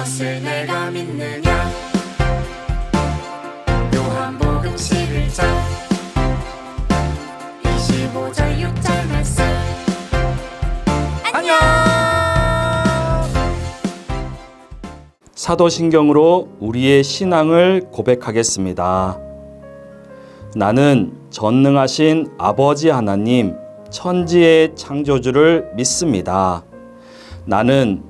것을 내가 믿느냐 요한복음 11장 25절 6절 말씀 안녕 사도신경으로 우리의 신앙을 고백하겠습니다. 나는 전능하신 아버지 하나님 천지의 창조주를 믿습니다. 나는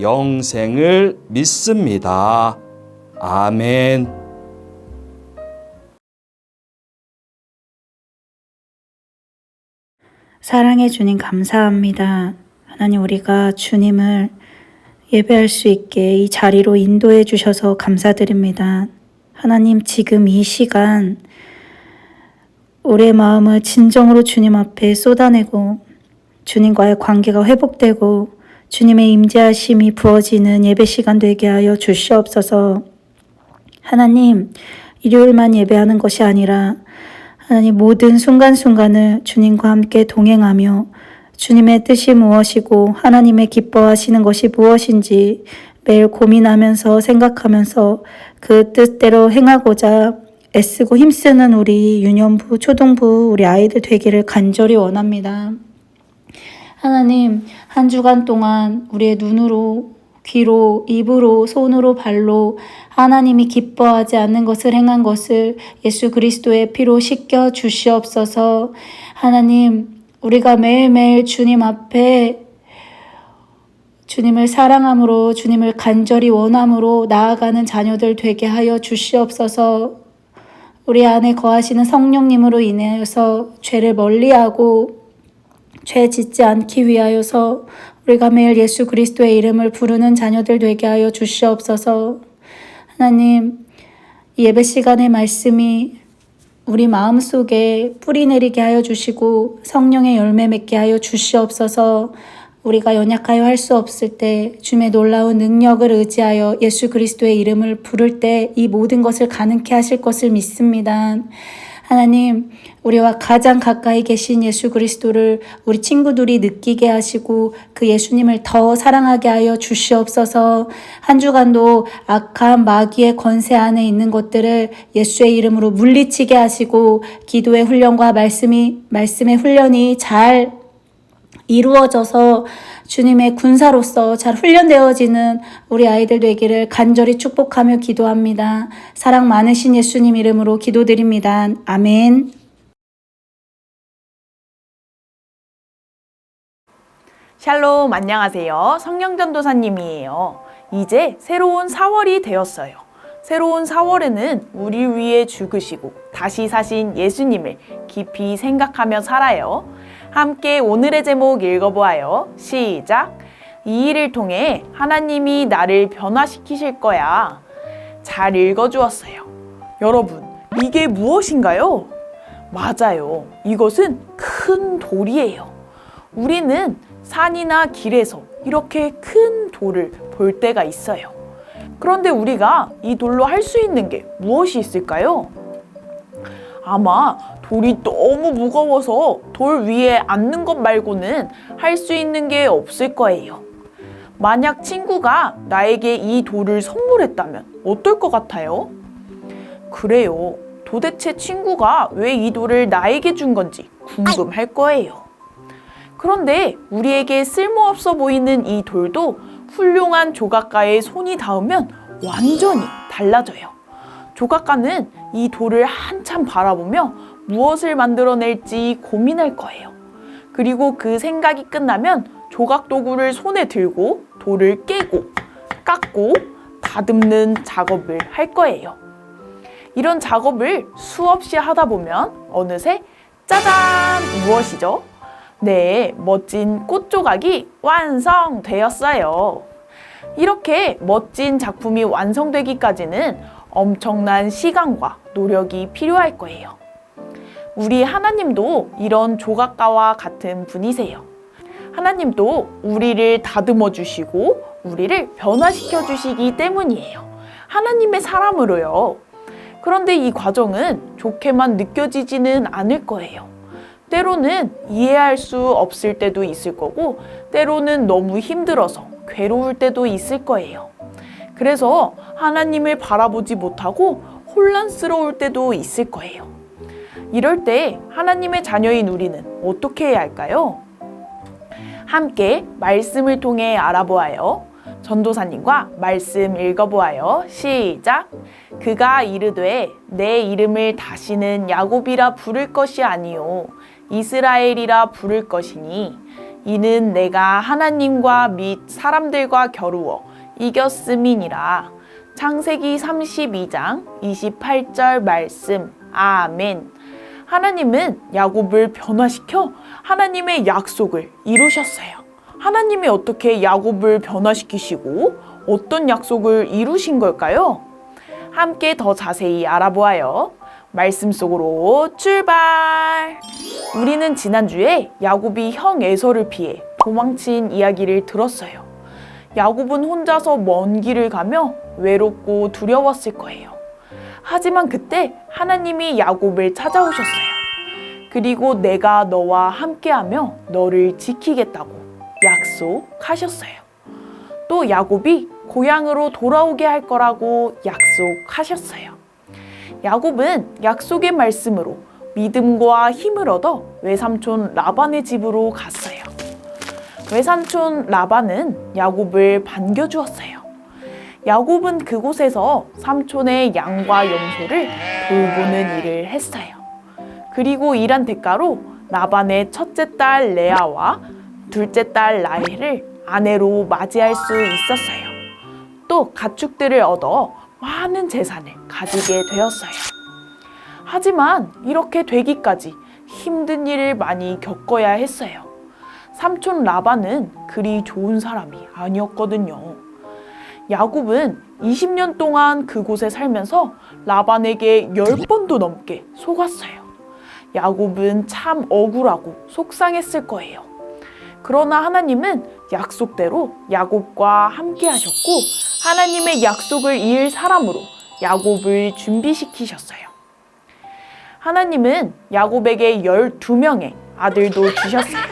영생을 믿습니다. 아멘. 사랑해 주님 감사합니다. 하나님 우리가 주님을 예배할 수 있게 이 자리로 인도해 주셔서 감사드립니다. 하나님 지금 이 시간 우리의 마음을 진정으로 주님 앞에 쏟아내고 주님과의 관계가 회복되고 주님의 임재하심이 부어지는 예배 시간 되게 하여 주시옵소서. 하나님 일요일만 예배하는 것이 아니라 하나님 모든 순간순간을 주님과 함께 동행하며 주님의 뜻이 무엇이고 하나님의 기뻐하시는 것이 무엇인지 매일 고민하면서 생각하면서 그 뜻대로 행하고자 애쓰고 힘쓰는 우리 유년부, 초등부, 우리 아이들 되기를 간절히 원합니다. 하나님, 한 주간 동안 우리의 눈으로, 귀로, 입으로, 손으로, 발로 하나님이 기뻐하지 않는 것을 행한 것을 예수 그리스도의 피로 씻겨 주시옵소서. 하나님, 우리가 매일매일 주님 앞에 주님을 사랑함으로 주님을 간절히 원함으로 나아가는 자녀들 되게 하여 주시옵소서. 우리 안에 거하시는 성령님으로 인하여서 죄를 멀리하고 죄 짓지 않기 위하여서 우리가 매일 예수 그리스도의 이름을 부르는 자녀들 되게 하여 주시옵소서. 하나님, 이 예배 시간의 말씀이 우리 마음 속에 뿌리 내리게 하여 주시고 성령의 열매 맺게 하여 주시옵소서. 우리가 연약하여 할 수 없을 때 주의 놀라운 능력을 의지하여 예수 그리스도의 이름을 부를 때 이 모든 것을 가능케 하실 것을 믿습니다. 하나님, 우리와 가장 가까이 계신 예수 그리스도를 우리 친구들이 느끼게 하시고 그 예수님을 더 사랑하게 하여 주시옵소서. 한 주간도 악한 마귀의 권세 안에 있는 것들을 예수의 이름으로 물리치게 하시고 기도의 훈련과 말씀이, 말씀의 훈련이 잘 이루어져서 주님의 군사로서 잘 훈련되어지는 우리 아이들 되기를 간절히 축복하며 기도합니다. 사랑 많으신 예수님 이름으로 기도드립니다. 아멘. 샬롬 안녕하세요. 성령전도사님이에요. 이제 새로운 4월이 되었어요. 새로운 4월에는 우리 위해 죽으시고 다시 사신 예수님을 깊이 생각하며 살아요. 함께 오늘의 제목 읽어보아요. 시작. 이 일을 통해 하나님이 나를 변화시키실 거야. 잘 읽어주었어요. 여러분, 이게 무엇인가요? 맞아요. 이것은 큰 돌이에요. 우리는 산이나 길에서 이렇게 큰 돌을 볼 때가 있어요. 그런데 우리가 이 돌로 할 수 있는 게 무엇이 있을까요? 아마 돌이 너무 무거워서 돌 위에 앉는 것 말고는 할 수 있는 게 없을 거예요. 만약 친구가 나에게 이 돌을 선물했다면 어떨 것 같아요? 그래요. 도대체 친구가 왜 이 돌을 나에게 준 건지 궁금할 거예요. 그런데 우리에게 쓸모없어 보이는 이 돌도 훌륭한 조각가의 손이 닿으면 완전히 달라져요. 조각가는 이 돌을 한참 바라보며 무엇을 만들어낼지 고민할 거예요. 그리고 그 생각이 끝나면 조각 도구를 손에 들고 돌을 깨고 깎고 다듬는 작업을 할 거예요. 이런 작업을 수없이 하다 보면 어느새 짜잔! 무엇이죠? 네, 멋진 꽃 조각이 완성되었어요. 이렇게 멋진 작품이 완성되기까지는 엄청난 시간과 노력이 필요할 거예요. 우리 하나님도 이런 조각가와 같은 분이세요. 하나님도 우리를 다듬어 주시고 우리를 변화시켜 주시기 때문이에요. 하나님의 사람으로요. 그런데 이 과정은 좋게만 느껴지지는 않을 거예요. 때로는 이해할 수 없을 때도 있을 거고, 때로는 너무 힘들어서 괴로울 때도 있을 거예요. 그래서 하나님을 바라보지 못하고 혼란스러울 때도 있을 거예요. 이럴 때 하나님의 자녀인 우리는 어떻게 해야 할까요? 함께 말씀을 통해 알아보아요. 전도사님과 말씀 읽어보아요. 시작. 그가 이르되 내 이름을 다시는 야곱이라 부를 것이 아니요 이스라엘이라 부를 것이니 이는 내가 하나님과 및 사람들과 겨루어 이겼음이니라. 창세기 32장 28절 말씀. 아멘. 하나님은 야곱을 변화시켜 하나님의 약속을 이루셨어요. 하나님이 어떻게 야곱을 변화시키시고 어떤 약속을 이루신 걸까요? 함께 더 자세히 알아보아요. 말씀 속으로 출발! 우리는 지난주에 야곱이 형 에서를 피해 도망친 이야기를 들었어요. 야곱은 혼자서 먼 길을 가며 외롭고 두려웠을 거예요. 하지만 그때 하나님이 야곱을 찾아오셨어요. 그리고 내가 너와 함께하며 너를 지키겠다고 약속하셨어요. 또 야곱이 고향으로 돌아오게 할 거라고 약속하셨어요. 야곱은 약속의 말씀으로 믿음과 힘을 얻어 외삼촌 라반의 집으로 갔어요. 외삼촌 라반은 야곱을 반겨주었어요. 야곱은 그곳에서 삼촌의 양과 염소를 돌보는 일을 했어요. 그리고 일한 대가로 라반의 첫째 딸 레아와 둘째 딸 라헬을 아내로 맞이할 수 있었어요. 또 가축들을 얻어 많은 재산을 가지게 되었어요. 하지만 이렇게 되기까지 힘든 일을 많이 겪어야 했어요. 삼촌 라반은 그리 좋은 사람이 아니었거든요. 야곱은 20년 동안 그곳에 살면서 라반에게 10번도 넘게 속았어요. 야곱은 참 억울하고 속상했을 거예요. 그러나 하나님은 약속대로 야곱과 함께 하셨고 하나님의 약속을 이을 사람으로 야곱을 준비시키셨어요. 하나님은 야곱에게 12명의 아들도 주셨어요.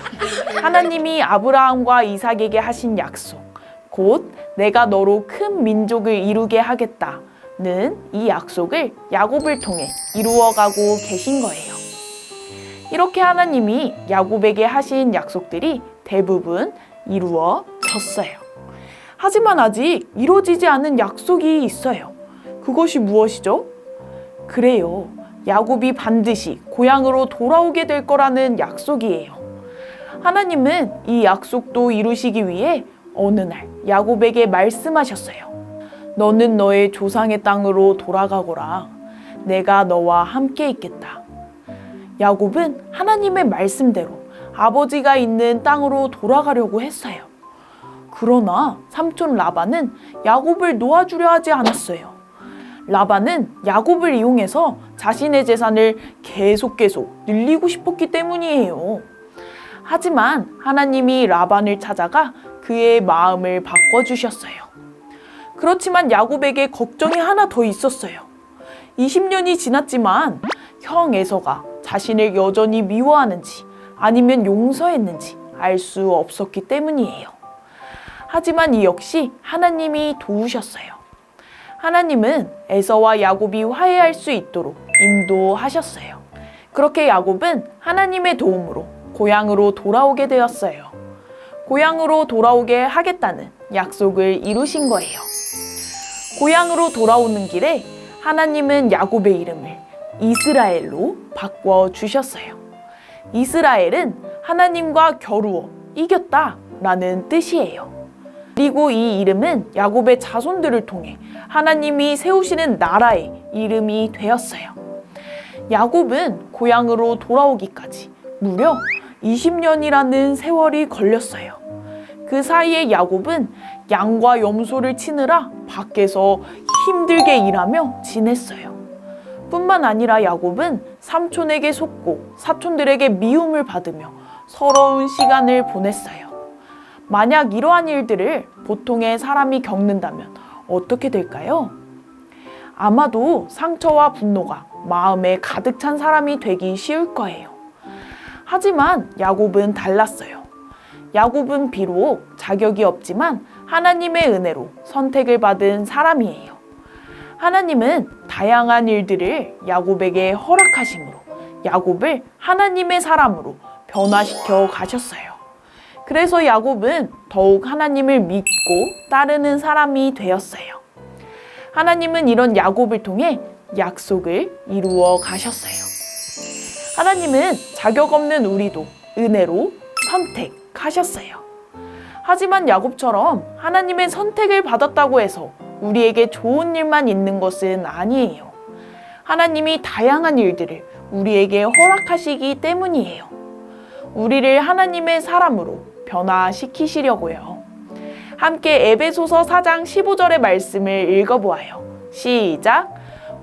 하나님이 아브라함과 이삭에게 하신 약속, 곧 내가 너로 큰 민족을 이루게 하겠다는 이 약속을 야곱을 통해 이루어가고 계신 거예요. 이렇게 하나님이 야곱에게 하신 약속들이 대부분 이루어졌어요. 하지만 아직 이루어지지 않은 약속이 있어요. 그것이 무엇이죠? 그래요. 야곱이 반드시 고향으로 돌아오게 될 거라는 약속이에요. 하나님은 이 약속도 이루시기 위해 어느 날 야곱에게 말씀하셨어요. 너는 너의 조상의 땅으로 돌아가거라. 내가 너와 함께 있겠다. 야곱은 하나님의 말씀대로 아버지가 있는 땅으로 돌아가려고 했어요. 그러나 삼촌 라반은 야곱을 놓아주려 하지 않았어요. 라반은 야곱을 이용해서 자신의 재산을 계속 계속 늘리고 싶었기 때문이에요. 하지만 하나님이 라반을 찾아가 그의 마음을 바꿔주셨어요. 그렇지만 야곱에게 걱정이 하나 더 있었어요. 20년이 지났지만 형 에서가 자신을 여전히 미워하는지 아니면 용서했는지 알 수 없었기 때문이에요. 하지만 이 역시 하나님이 도우셨어요. 하나님은 에서와 야곱이 화해할 수 있도록 인도하셨어요. 그렇게 야곱은 하나님의 도움으로 고향으로 돌아오게 되었어요. 고향으로 돌아오게 하겠다는 약속을 이루신 거예요. 고향으로 돌아오는 길에 하나님은 야곱의 이름을 이스라엘로 바꿔 주셨어요. 이스라엘은 하나님과 겨루어 이겼다 라는 뜻이에요. 그리고 이 이름은 야곱의 자손들을 통해 하나님이 세우시는 나라의 이름이 되었어요. 야곱은 고향으로 돌아오기까지 무려 20년이라는 세월이 걸렸어요. 그 사이에 야곱은 양과 염소를 치느라 밖에서 힘들게 일하며 지냈어요. 뿐만 아니라 야곱은 삼촌에게 속고 사촌들에게 미움을 받으며 서러운 시간을 보냈어요. 만약 이러한 일들을 보통의 사람이 겪는다면 어떻게 될까요? 아마도 상처와 분노가 마음에 가득 찬 사람이 되기 쉬울 거예요. 하지만 야곱은 달랐어요. 야곱은 비록 자격이 없지만 하나님의 은혜로 선택을 받은 사람이에요. 하나님은 다양한 일들을 야곱에게 허락하심으로 야곱을 하나님의 사람으로 변화시켜 가셨어요. 그래서 야곱은 더욱 하나님을 믿고 따르는 사람이 되었어요. 하나님은 이런 야곱을 통해 약속을 이루어 가셨어요. 하나님은 자격 없는 우리도 은혜로 선택하셨어요. 하지만 야곱처럼 하나님의 선택을 받았다고 해서 우리에게 좋은 일만 있는 것은 아니에요. 하나님이 다양한 일들을 우리에게 허락하시기 때문이에요. 우리를 하나님의 사람으로 변화시키시려고요. 함께 에베소서 4장 15절의 말씀을 읽어보아요. 시작.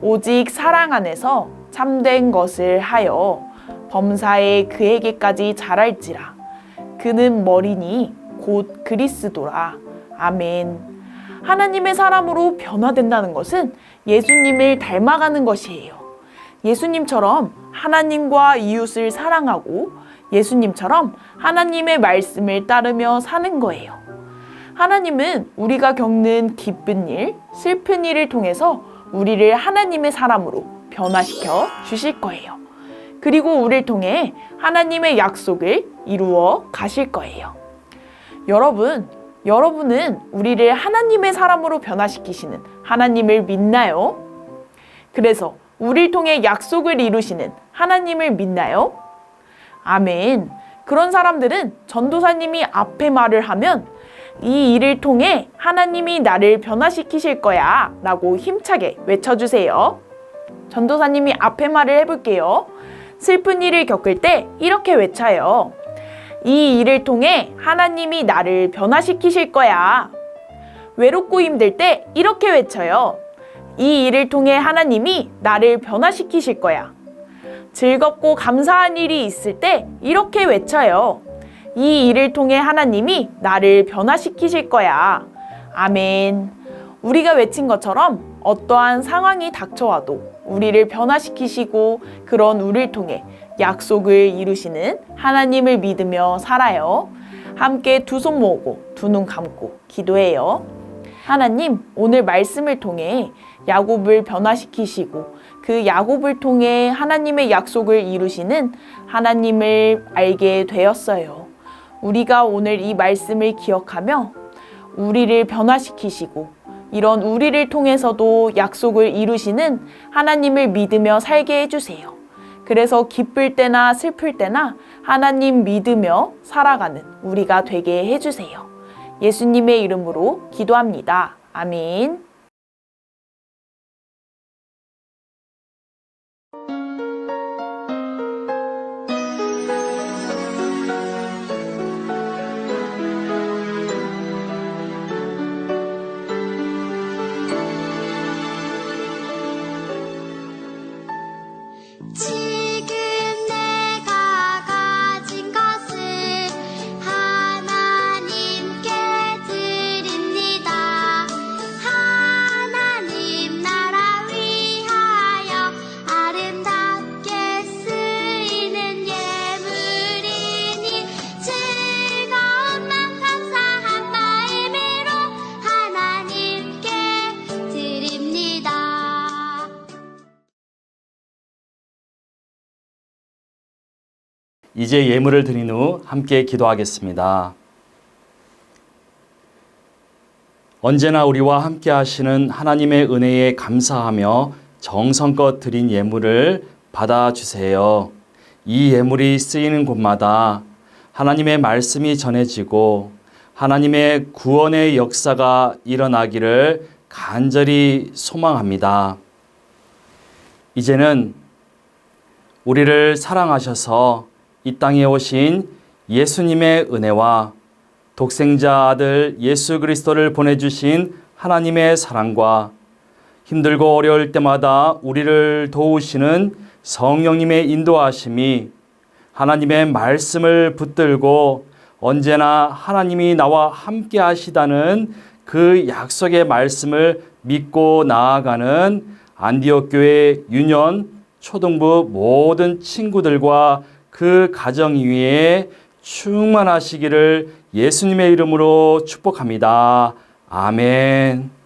오직 사랑 안에서 참된 것을 하여 범사에 그에게까지 자랄지라. 그는 머리니 곧 그리스도라. 아멘. 하나님의 사람으로 변화된다는 것은 예수님을 닮아가는 것이에요. 예수님처럼 하나님과 이웃을 사랑하고 예수님처럼 하나님의 말씀을 따르며 사는 거예요. 하나님은 우리가 겪는 기쁜 일, 슬픈 일을 통해서 우리를 하나님의 사람으로 변화시켜 주실 거예요. 그리고 우리를 통해 하나님의 약속을 이루어 가실 거예요. 여러분, 여러분은 우리를 하나님의 사람으로 변화시키시는 하나님을 믿나요? 그래서 우리를 통해 약속을 이루시는 하나님을 믿나요? 아멘. 그런 사람들은 전도사님이 앞에 말을 하면 이 일을 통해 하나님이 나를 변화시키실 거야 라고 힘차게 외쳐주세요. 전도사님이 앞에 말을 해볼게요. 슬픈 일을 겪을 때 이렇게 외쳐요. 이 일을 통해 하나님이 나를 변화시키실 거야. 외롭고 힘들 때 이렇게 외쳐요. 이 일을 통해 하나님이 나를 변화시키실 거야. 즐겁고 감사한 일이 있을 때 이렇게 외쳐요. 이 일을 통해 하나님이 나를 변화시키실 거야. 아멘. 우리가 외친 것처럼 어떠한 상황이 닥쳐와도 우리를 변화시키시고 그런 우리를 통해 약속을 이루시는 하나님을 믿으며 살아요. 함께 두 손 모으고 두 눈 감고 기도해요. 하나님, 오늘 말씀을 통해 야곱을 변화시키시고 그 야곱을 통해 하나님의 약속을 이루시는 하나님을 알게 되었어요. 우리가 오늘 이 말씀을 기억하며 우리를 변화시키시고 이런 우리를 통해서도 약속을 이루시는 하나님을 믿으며 살게 해주세요. 그래서 기쁠 때나 슬플 때나 하나님 믿으며 살아가는 우리가 되게 해주세요. 예수님의 이름으로 기도합니다. 아멘. 이제 예물을 드린 후 함께 기도하겠습니다. 언제나 우리와 함께 하시는 하나님의 은혜에 감사하며 정성껏 드린 예물을 받아주세요. 이 예물이 쓰이는 곳마다 하나님의 말씀이 전해지고 하나님의 구원의 역사가 일어나기를 간절히 소망합니다. 이제는 우리를 사랑하셔서 이 땅에 오신 예수님의 은혜와 독생자 아들 예수 그리스도를 보내주신 하나님의 사랑과 힘들고 어려울 때마다 우리를 도우시는 성령님의 인도하심이 하나님의 말씀을 붙들고 언제나 하나님이 나와 함께 하시다는 그 약속의 말씀을 믿고 나아가는 안디옥 교회 유년 초등부 모든 친구들과 그 가정 위에 충만하시기를 예수님의 이름으로 축복합니다. 아멘.